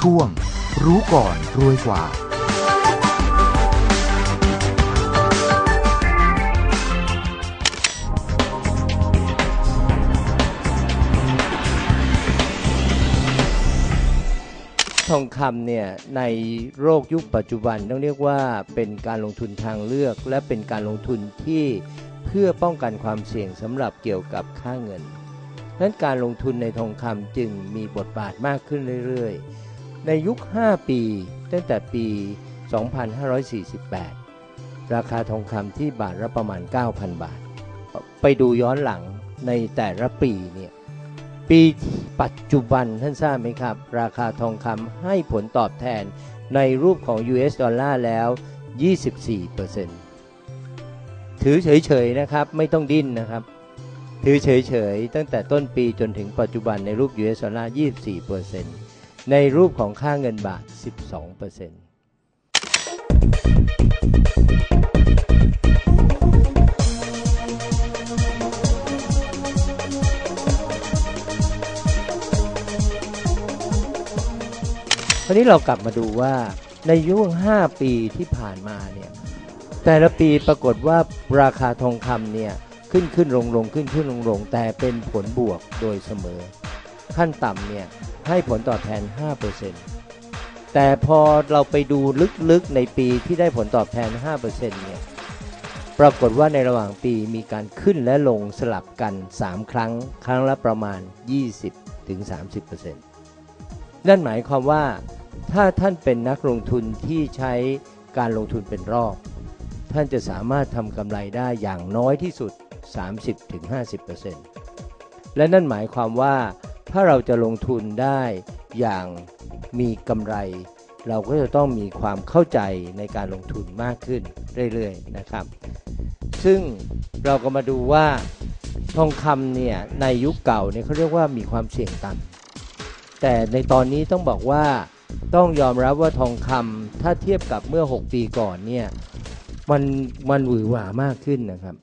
ช่วง รู้ก่อนรวยกว่า ทองคำเนี่ยในโลกยุคปัจจุบันต้องเรียกว่าเป็นการลงทุนทางเลือก และเป็นการลงทุนที่เพื่อป้องกันความเสี่ยงสำหรับเกี่ยวกับค่าเงินนั้นการลงทุนในทองคำจึงมีบทบาทมากขึ้นเรื่อย ในยุค 5 ปี ตั้งแต่ปี 2548 ราคาทองคำที่บาทละประมาณ 9,000 บาท ไปดูย้อนหลังในแต่ละปีเนี่ยปีปัจจุบันท่านทราบไหมครับ ราคาทองคำให้ผลตอบแทนในรูปของ US ดอลลาร์แล้ว 24%ถือเฉยๆนะครับ ไม่ต้องดิ้นนะครับ ถือเฉยๆ ตั้งแต่ต้นปีจนถึงปัจจุบันในรูป US ดอลลาร์ 24% ในรูปของค่าเงินบาท 12%คราวนี้เรากลับมาดูว่าในยุค5 ปีที่ผ่านมาเนี่ยแต่ละปีปรากฏว่าราคาทองคำเนี่ยขึ้นขึ้นลงลงขึ้นขึ้นลงลงแต่เป็นผลบวกโดยเสมอ ขั้นต่ำเนี่ยให้ผลตอบแทน 5%แต่พอเราไปดูลึกๆในปีที่ได้ผลตอบแทน 5%เนี่ยปรากฏว่าในระหว่างปีมีการขึ้นและลงสลับกัน 3 ครั้ง ครั้งละประมาณ 20-30%นั่นหมายความว่าถ้าท่านเป็นนักลงทุนที่ใช้การลงทุนเป็นรอบ ท่านจะสามารถทำกำไรได้อย่างน้อยที่สุด 30-50%และนั่นหมายความว่า ถ้าเราจะลงทุนได้อย่างมีกำไร เราก็จะต้องมีความเข้าใจในการลงทุนมากขึ้นเรื่อยๆนะครับ ซึ่งเราก็มาดูว่าทองคำเนี่ยในยุคเก่าเนี่ยเขาเรียกว่ามีความเสี่ยงต่ำแต่ในตอนนี้ต้องบอกว่าต้องยอมรับว่าทองคำถ้าเทียบกับเมื่อ 6 ปีก่อนเนี่ยมันมันหวือหวามากขึ้นนะครับ